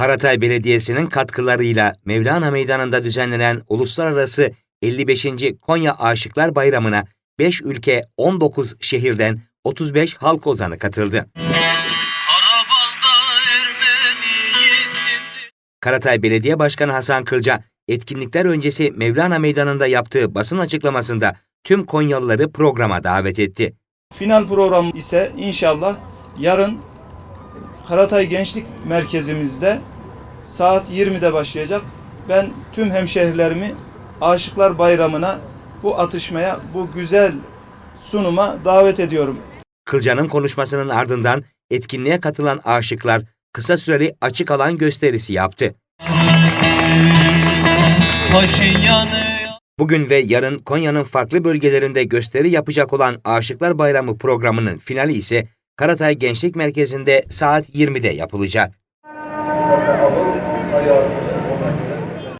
Karatay Belediyesi'nin katkılarıyla Mevlana Meydanı'nda düzenlenen Uluslararası 55. Konya Aşıklar Bayramı'na 5 ülke 19 şehirden 35 halk ozanı katıldı. Karatay Belediye Başkanı Hasan Kılca, etkinlikler öncesi Mevlana Meydanı'nda yaptığı basın açıklamasında tüm Konyalıları programa davet etti. Final program ise inşallah yarın Karatay Gençlik Merkezimizde saat 20'de başlayacak. Ben tüm hemşehrilerimi Aşıklar Bayramı'na bu atışmaya, bu güzel sunuma davet ediyorum. Kılca'nın konuşmasının ardından etkinliğe katılan aşıklar kısa süreli açık alan gösterisi yaptı. Bugün ve yarın Konya'nın farklı bölgelerinde gösteri yapacak olan Aşıklar Bayramı programının finali ise Karatay Gençlik Merkezi'nde saat 20'de yapılacak.